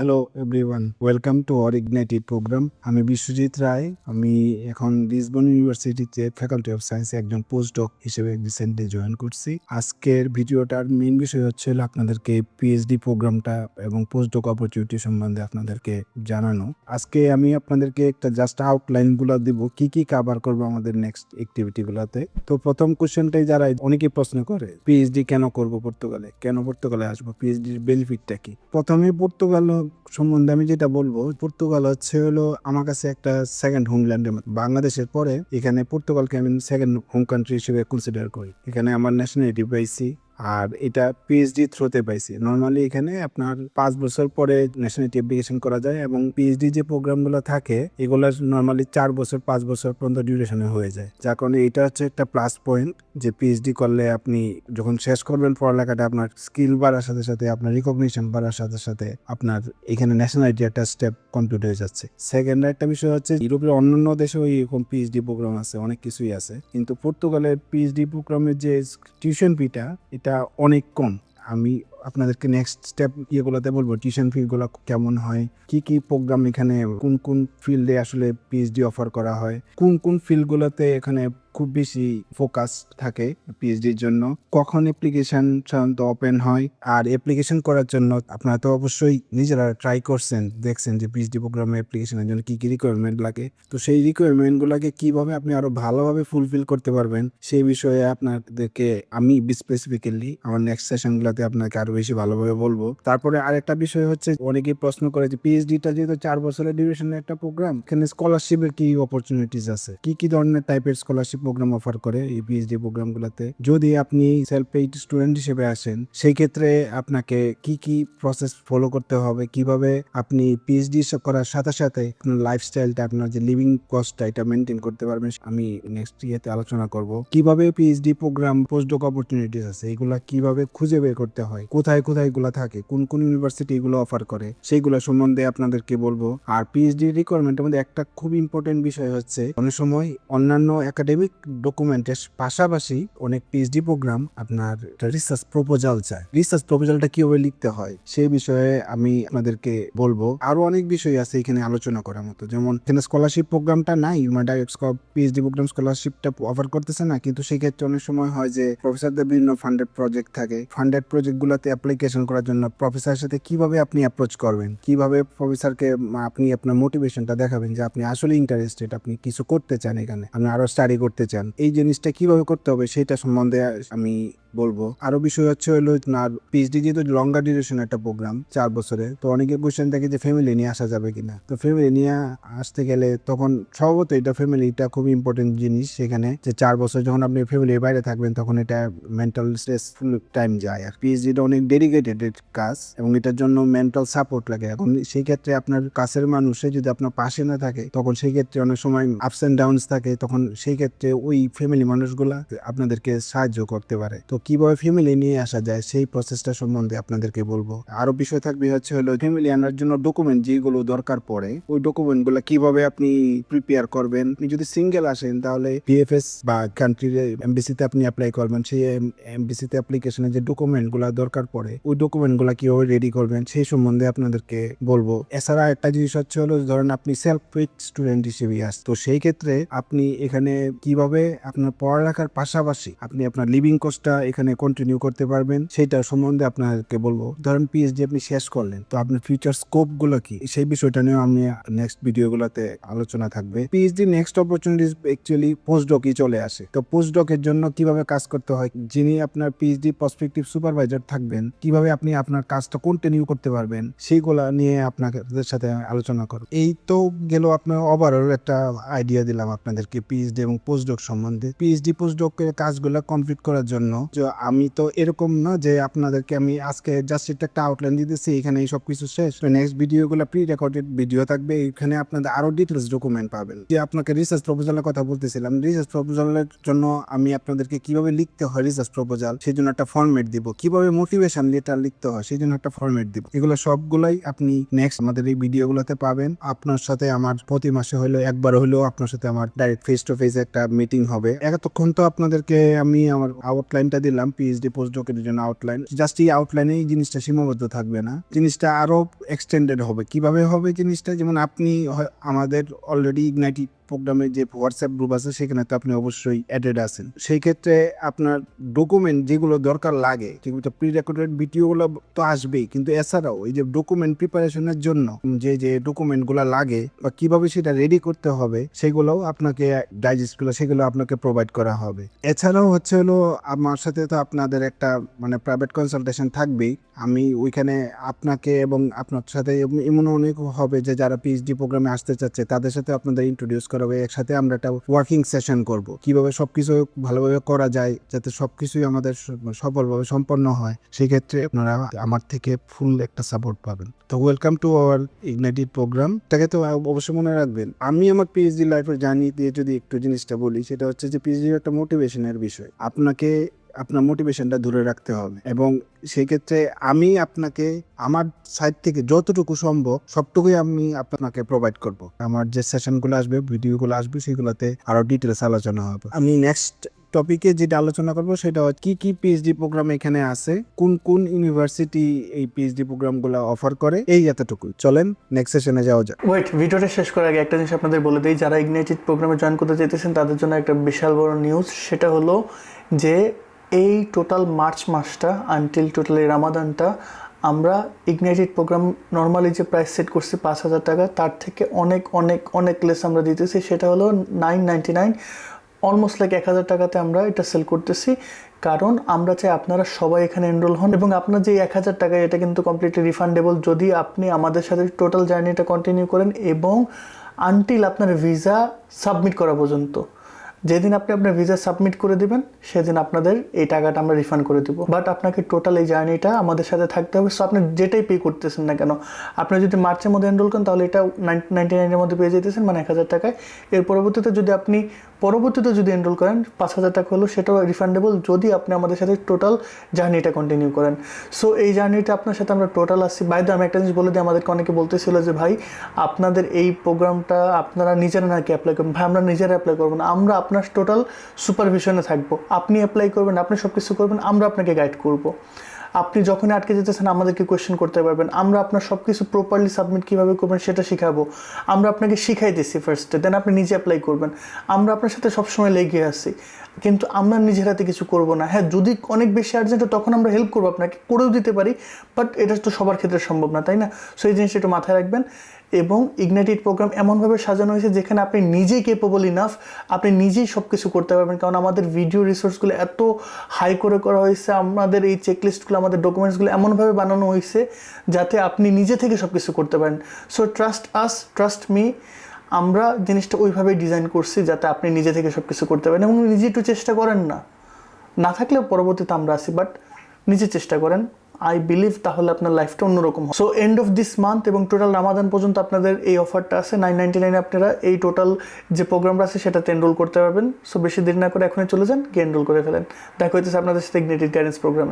Hello everyone welcome to our ignited program আমি বিশ্বজিৎ রায়। আমি এখন লিসবন ইউনিভার্সিটিতে ফ্যাকাল্টি অফ সায়েন্সে একজন পোস্ট ডক হিসেবে রিসেন্টলি জয়েন করছি। আজকের ভিডিওটার মেন বিষয় হচ্ছে আপনাদেরকে পিএইচডি প্রোগ্রামটা এবং পোস্ট ডক অপরচুনিটি সম্বন্ধে আপনাদেরকে জানানো। আজকে আমি আপনাদেরকে একটা জাস্ট আউটলাইনগুলো দিব। কি কি কাভার করব আমাদের নেক্সট অ্যাক্টিভিটি গুলাতে। তো প্রথম কোশ্চেনটাই যারা অনেকেই প্রশ্ন করে পিএইচডি কেন করব পর্তুগালে? কেন পর্তুগালে আসব? পিএইচডির বেনিফিটটা কি? প্রথমে পর্তুগাল সম্বন্ধে আমি যেটা বলব, পর্তুগাল হচ্ছে হলো আমার কাছে একটা সেকেন্ড হোমল্যান্ডের মতো। বাংলাদেশের পরে এখানে পর্তুগালকে আমি সেকেন্ড হোম কান্ট্রি হিসেবে কনসিডার করি। এখানে আমার ন্যাশনালিটি পাইছি। আর এটা পিএইচডি থ্রুতে পাইছি। নর্মালি এখানে আপনার পাঁচ বছর পরে ন্যাশনালিটি অ্যাপ্লিকেশন করা যায় এবং পিএইচডি যে প্রোগ্রামগুলো থাকে এগুলো নর্মালি চার বছর, পাঁচ বছর পর্যন্ত ডিউরেশনে হয়ে যায়। যার কারণে এটা হচ্ছে একটা প্লাস পয়েন্ট যে পিএইচডি করলে আপনি যখন শেষ করবেন পড়ালেখাটা, আপনার স্কিল বাড়ার সাথে সাথে, আপনার রিকগনিশন বাড়ার সাথে সাথে আপনার এখানে ন্যাশনালিটি একটা স্টেপ কমপ্লিট হয়ে যাচ্ছে। সেকেন্ড একটা বিষয় হচ্ছে, ইউরোপের অন্যান্য দেশেও এরকম পিএইচডি প্রোগ্রাম আছে, অনেক কিছুই আছে। কিন্তু পর্তুগালের পিএইচডি প্রোগ্রামের যে টিউশন ফিটা এটা অনেক কম। আমি আপনাদেরকে নেক্সট স্টেপ ইয়েগুলোতে বলব টিউশন ফিগুলো কেমন হয়, কি কি প্রোগ্রাম এখানে, কোন কোন ফিল্ডে আসলে পিএইচডি অফার করা হয়, কোন কোন ফিল্ডগুলোতে এখানে খুব বেশি ফোকাস থাকে পিএইচডির জন্য। কখন অ্যাপ্লিকেশন সাধারণত ওপেন হয় আর অ্যাপ্লিকেশন করার জন্য আপনারা তো অবশ্যই নিজেরা ট্রাই করছেন, দেখছেন যে পিএইচডি প্রোগ্রামে অ্যাপ্লিকেশনের জন্য কি কি রিকোয়ারমেন্ট লাগে। তো সেই রিকোয়ারমেন্টগুলোকে কীভাবে আপনি আরও ভালোভাবে ফুলফিল করতে পারবেন সেই বিষয়ে আপনাদেরকে আমি স্পেসিফিক্যালি আমার নেক্সট সেশনগুলোতে আপনাকে আরও বেশি ভালোভাবে বলব। তারপরে আরেকটা বিষয় হচ্ছে, অনেকেই প্রশ্ন করে যে পিএইচডিটা যেহেতু চার বছরের ডিউরেশনের একটা প্রোগ্রাম এখানে স্কলারশিপের কি অপরচুনিটিস আছে? কি কি ধরনের টাইপের স্কলারশিপ প্রোগ্রাম অফার করে এই পিএইচডি প্রোগ্রামগুলোতে যদি আপনি সেলফ পেইড স্টুডেন্ট হিসেবে আসেন, সেই ক্ষেত্রে আপনাকে কি কি প্রসেস ফলো করতে হবে, কীভাবে আপনি পিএইচডি করার সাথে সাথে আপনার লাইফস্টাইলটা আপনার যে লিভিং কস্টটা এটা মেনটেন করতে পারবেন। আমি নেক্সট ইয়েতে আলোচনা করব। কীভাবে PhD program post postdoc opportunities আছে, এগুলা কীভাবে খুঁজে বের করতে হয়, কোথায় কোথায় এগুলা থাকে, কোন কোন ইউনিভার্সিটি এগুলো অফার করে, সেইগুলো সম্বন্ধে আপনাদেরকে বলব। আর পিএইচডি রিকোয়ারমেন্টের মধ্যে একটা খুব ইম্পর্টেন্ট বিষয় হচ্ছে, অনেক সময় অন্যান্য একাডেমিক ডকুমেন্টের পাশাপাশি অনেক পিএইচডি প্রোগ্রাম আপনার রিসার্চ প্রপোজাল চায়। রিসার্চ প্রপোজালটা কীভাবে লিখতে হয় সেই বিষয়ে আমি আপনাদেরকে বলব। আরও অনেক বিষয় আছে এখানে আলোচনা করার মতো। যেমন এখানে স্কলারশিপ প্রোগ্রামটা নাই ডাইরেক্ট পিএইচডি প্রোগ্রাম স্কলারশিপটা অফার করতেছে না। কিন্তু সেই ক্ষেত্রে অনেক সময় হয় যে প্রফেসরদের বিভিন্ন ফান্ডেড প্রজেক্ট থাকে। ফান্ডেড প্রজেক্ট গুলোতে অ্যাপ্লিকেশন করার জন্য প্রফেসরের সাথে কীভাবে আপনি অ্যাপ্রোচ করবেন? কীভাবে প্রফেসরকে আপনি আপনার মোটিভেশনটা দেখাবেন যে আপনি আসলে ইন্টারেস্টেড আপনি কিছু করতে চান এখানে? আপনি আরও স্টাডি করতে চান এই জিনিসটা কীভাবে করতে হবে সেটা সম্বন্ধে আমি বলব। আরও বিষয় হচ্ছে হলো না পিএইচডি যেহেতু লঙ্গার ডিউরেশন একটা প্রোগ্রাম চার বছরে, তো অনেকে কোয়েশ্চেন থাকে যে ফ্যামিলি নিয়ে আসা যাবে কিনা। তো ফ্যামিলি নিয়ে আসতে গেলে তখন স্বভাবত এটা ফ্যামিলিটা খুব ইম্পর্টেন্ট জিনিস সেখানে, যে চার বছর যখন আপনি ফ্যামিলির বাইরে থাকবেন, তখন এটা মেন্টাল স্ট্রেসফুল টাইম যায়। আর পিএইচডিটা অনেক ডেডিকেটেড কাজ এবং এটার জন্য মেন্টাল সাপোর্ট লাগে। এখন সেই ক্ষেত্রে আপনার কাছের মানুষে যদি আপনার পাশে না থাকে, তখন সেই ক্ষেত্রে অনেক সময় আপস অ্যান্ড ডাউনস থাকে, তখন সেই ক্ষেত্রে ওই ফ্যামিলি মানুষগুলা আপনাদেরকে সাহায্য করতে পারে। তো কীভাবে ফ্যামিলি নিয়ে আসা যায়, সেই প্রসেসটা সম্বন্ধে আপনাদেরকে বলব। আরও বিষয় থাকবে হচ্ছে হলো ফ্যামিলি আনার জন্য ডকুমেন্ট যেগুলো দরকার পড়ে, ওই ডকুমেন্টগুলো কীভাবে আপনি প্রিপেয়ার করবেন? আপনি যদি সিঙ্গেল আসেন, তাহলে পিএফএস বা কান্ট্রির এমবিসিতে আপনি অ্যাপ্লাই করবেন, সেই এমবিসিতে অ্যাপ্লিকেশনে যে ডকুমেন্টগুলা দরকার পড়ে, ওই ডকুমেন্টগুলা কীভাবে রেডি করবেন, সেই সম্বন্ধে আপনাদেরকে বলব। এছাড়া একটা জিনিস হচ্ছে হলো, ধরেন আপনি সেলফ পেড স্টুডেন্ট হিসেবে আস, তো সেই ক্ষেত্রে আপনি এখানে কীভাবে আপনার পড়ালেখার পাশাপাশি আপনি আপনার লিভিং কস্টটা এখানে কন্টিনিউ করতে পারবেন সেটা সম্বন্ধে আপনাকে বলব। ধরেন পিএইচডি আপনি শেষ করলেন, তো আপনার ফিউচার স্কোপগুলো কি? সেই বিষয়টা নিয়ে আমি নেক্সট ভিডিও গুলোতে আলোচনা থাকবে। PhD next opportunities actually post ডকই চলে আসে। তো পোস্ট ডকের জন্য কীভাবে কাজ করতে হয়? যিনি আপনার পিএইচডি পার্সপেক্টিভ সুপারভাইজার থাকবেন, কীভাবে আপনি আপনার কাজটা কন্টিনিউ করতে পারবেন, সেইগুলা নিয়ে আপনাদের সাথে আলোচনা করব। এই তো গেল আপনার ওভারঅল একটা আইডিয়া দিলাম আপনাদেরকে পিএইচডি এবং পোস্ট ডক সম্বন্ধে। পিএইচডি পোস্ট ডকের কাজগুলো কমপ্লিট করার জন্য আমি তো এরকম না যে আপনাদেরকে আমি আজকে জাস্ট একটা আউটলাইন দিতেছি এখানে এই সব কিছু শেষ। তো নেক্সট ভিডিওগুলো প্রি রেকর্ডেড ভিডিও থাকবে, এখানে আপনাদের আরও ডিটেলস ডকুমেন্ট পাবেন। যে আপনাকে রিসার্চ প্রপোজালের কথা বলতেছিলাম রিসার্চ প্রপোজালের জন্য আমি আপনাদেরকে কীভাবে লিখতে হয় রিসার্চ প্রপোজাল সেই জন্য একটা ফর্মেট দিব। কীভাবে মোটিভেশন লেটার লিখতে হয় সেই জন্য একটা ফর্মেট দিব। এগুলো সবগুলাই আপনি নেক্সট আমাদের এই ভিডিওগুলোতে পাবেন। আপনার সাথে আমার প্রতি মাসে হলো একবার হলেও আপনার সাথে আমার ডাইরেক্ট ফেস টু ফেস একটা মিটিং হবে। এতক্ষণ তো আপনাদেরকে আমি আমার আউটলাইনটা দিয়ে দিলাম পিএইচডি পোস্ট ডকের জন্য আউটলাইন জাস্ট এই আউটলাইনে এই জিনিসটা সীমাবদ্ধ থাকবে না। জিনিসটা আরও এক্সটেন্ডেড হবে। কীভাবে হবে জিনিসটা? যেমন আপনি আমাদের অলরেডি ইগনাইটি প্রোগ্রামে যে হোয়াটসঅ্যাপ গ্রুপ আছে, সেখানে তো আপনি অবশ্যই অ্যাডেড আছেন। সেই ক্ষেত্রে আপনার ডকুমেন্ট যেগুলো দরকার লাগে প্রি রেকর্ডেড ভিডিওগুলো তো আসবেই, কিন্তু এছাড়াও এই যে ডকুমেন্ট প্রিপারেশনের জন্য যে যে ডকুমেন্টগুলো লাগে বা কীভাবে সেটা রেডি করতে হবে, সেগুলোও আপনাকে ডাইজেস্টগুলো সেগুলো আপনাকে প্রোভাইড করা হবে। এছাড়াও হচ্ছে হলো, আমার সাথে তো আপনাদের একটা মানে প্রাইভেট কনসালটেশন থাকবেই। আমি ওইখানে আপনাকে এবং আপনার সাথে এমন অনেক হবে যে, যারা পিএইচডি প্রোগ্রামে আসতে চাচ্ছে, তাদের সাথে আপনাদের ইন্ট্রোডিউস করা হবে একসাথে আমরা একটা ওয়ার্কিং সেশন করব। কীভাবে সবকিছু ভালোভাবে করা যায়, যাতে সবকিছুই আমাদের সফলভাবে সম্পন্ন হয় সেই ক্ষেত্রে আপনারা আমার থেকে ফুল একটা সাপোর্ট পাবেন। তো welcome to our ignited program এটাকে তো অবশ্যই মনে রাখবেন, আমি আমার পিএইচডি লাইফের জার্নি দিয়ে যদি একটু জিনিসটা বলি, সেটা হচ্ছে যে পিএইচডি একটা মোটিভেশনের বিষয়। আপনাকে আপনার মোটিভেশনটা ধরে রাখতে হবে। এবং সেই ক্ষেত্রে আমি আপনাকে, আমার সাইড থেকে যতটুকু সম্ভব, সবটুকুই আমি আপনাকে প্রোভাইড করব। আমার যে সেশনগুলো আসবে ভিডিওগুলো আসবে, সেগুলোতে আরও ডিটেলস আলোচনা হবে। আমি নেক্সট টপিকে যেটা আলোচনা করব, সেটা হচ্ছে কি কি পিএইচডি প্রোগ্রাম এখানে আছে, কোন কোন ইউনিভার্সিটি এই পিএইচডি প্রোগ্রামগুলো অফার করে, এই এতটুকু। চলেন নেক্সট সেশনে যাওয়া যাক। ওয়েট ভিডিওটা শেষ করার আগে একটা জিনিস আপনাদের বলে দিই, যারা ইগনাইটেড প্রোগ্রামে জয়েন করতে চাইতেছেন, তাদের জন্য একটা বিশাল বড় নিউজ সেটা হলো যে এই টোটাল মার্চ মাসটা আনটিল টোটাল এই রামাদানটা আমরা ইগনাইটেড প্রোগ্রাম নর্মালি যে প্রাইস সেট করছি পাঁচ হাজার টাকা, তার থেকে অনেক অনেক অনেক লেস আমরা দিতেছি। সেটা হলো nine ninety nine almost like এক হাজার টাকাতে আমরা এটা সেল করতেছি। কারণ আমরা চাই আপনারা সবাই এখানে এনরোল হন এবং আপনার যে এক হাজার টাকা, এটা কিন্তু কমপ্লিটলি রিফান্ডেবল যদি আপনি আমাদের সাথে টোটাল জার্নিটা কন্টিনিউ করেন এবং আনটিল আপনার ভিসা সাবমিট করা পর্যন্ত। যেদিন আপনি আপনার ভিসা সাবমিট করে দিবেন, সেদিন আপনাদের এই টাকাটা আমরা রিফান্ড করে দেবো। বাট আপনাকে টোটাল এই জার্নিটা আমাদের সাথে থাকতে হবে। সো আপনি যেটাই পে করতেছেন না কেন, আপনি যদি মার্চের মধ্যে এনরোল করেন, তাহলে এটা নাইনটি নাইনের মধ্যে পেয়ে যেতেছেন মানে এক হাজার টাকায়। এর পরবর্তীতে যদি আপনি, পরবর্তীতে যদি এনরোল করেন, পাঁচ হাজার টাকা হলো সেটাও রিফান্ডেবল যদি আপনি আমাদের সাথে টোটাল জার্নিটা কন্টিনিউ করেন। সো এই জার্নিটা আপনার সাথে আমরা টোটাল আসছি। বাইরে আমি একটা জিনিস বলে দিই, আমাদেরকে অনেকে বলতেছিল যে, ভাই, আপনাদের এই প্রোগ্রামটা আপনারা নিজেরা নাকি অ্যাপ্লাই করবেন? ভাই, আমরা নিজেরা অ্যাপ্লাই করব না। আমরা আপনার টোটাল সুপারভিশনে থাকব। আপনি অ্যাপ্লাই করবেন, আপনি সব কিছু করবেন, আমরা আপনাকে গাইড করব। আপনি যখনই আটকে যেতেছেন, আমাদেরকে কোয়েশ্চেন করতে পারবেন। আমরা আপনার সব কিছু প্রপারলি সাবমিট কীভাবে করবেন, সেটা শেখাবো। আমরা আপনাকে শিখাই দিচ্ছি ফার্স্টে দেন আপনি নিজে অ্যাপ্লাই করবেন। আমরা আপনার সাথে সবসময় লেগে আছি। কিন্তু আমরা নিজের হাতে কিছু করব না। হ্যাঁ যদি অনেক বেশি আর্জেন্ট তখন আমরা হেল্প করব আপনাকে, করেও দিতে পারি বাট এটা তো সবার ক্ষেত্রে সম্ভব না, তাই না? সো এই জিনিসটা একটু মাথায় রাখবেন। এবং ইগনাইটেড প্রোগ্রাম এমনভাবে সাজানো হয়েছে যেখানে আপনি নিজেই কেপেবল ইনাফ আপনি নিজেই সব কিছু করতে পারবেন। কারণ আমাদের ভিডিও রিসোর্সগুলো এত হাই করে করা হয়েছে, আমাদের এই চেকলিস্টগুলো আমাদের ডকুমেন্টসগুলো এমনভাবে বানানো হয়েছে যাতে আপনি নিজে থেকে সব কিছু করতে পারেন। So trust us trust me আমরা জিনিসটা ওইভাবেই ডিজাইন করছি যাতে আপনি নিজে থেকে সব কিছু করতে পারেন এবং নিজে একটু চেষ্টা করেন না। না থাকলেও পরবর্তীতে আমরা আসি বাট নিজে চেষ্টা করেন। আই বিলিভ তাহলে আপনার লাইফটা অন্যরকম so end of this month এবং টোটাল রামাদান পর্যন্ত আপনাদের এই অফারটা আছে। নাইন নাইনটি নাইনে আপনারা এই টোটাল যে প্রোগ্রামটা আছে, সেটাতে এনরোল করতে পারবেন। সো বেশি দেরি না করে এখনই চলে যান, গিয়ে এনরোল করে ফেলেন। দেখা হইতেছে আপনাদের সাথে ইগনেটেড গাইডেন্স প্রোগ্রামে